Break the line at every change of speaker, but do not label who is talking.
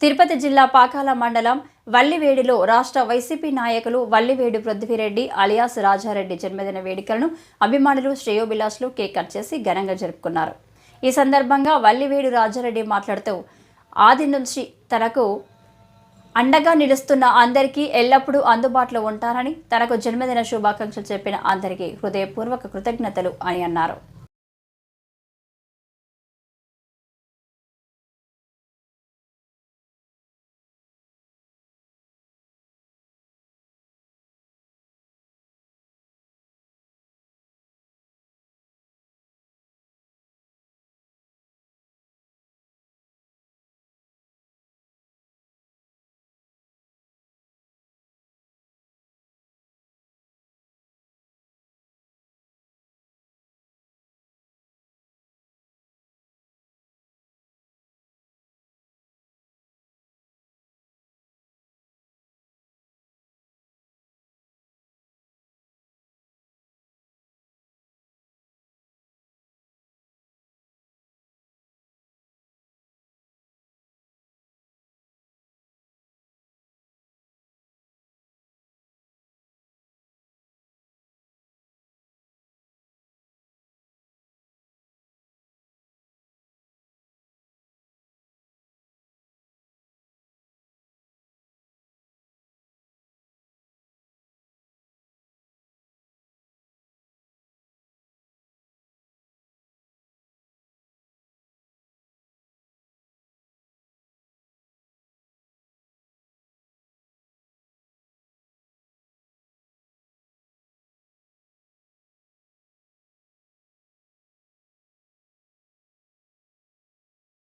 తిరుపతి జిల్లా పాకాల మండలం వల్లివేడిలో రాష్ట్ర వైసీపీ నాయకులు వల్లివేడు పృథ్వీరెడ్డి అలియాస్ రాజారెడ్డి జన్మదిన వేడుకలను అభిమానులు శ్రేయోభిలాష్లు కేక్ కట్ చేసి ఘనంగా జరుపుకున్నారు. ఈ సందర్భంగా వల్లివేడు రాజారెడ్డి మాట్లాడుతూ ఆది నుంచి తనకు అండగా నిలుస్తున్న అందరికీ ఎల్లప్పుడూ అందుబాటులో ఉంటారని తనకు జన్మదిన శుభాకాంక్షలు చెప్పిన అందరికీ హృదయపూర్వక కృతజ్ఞతలు అని అన్నారు.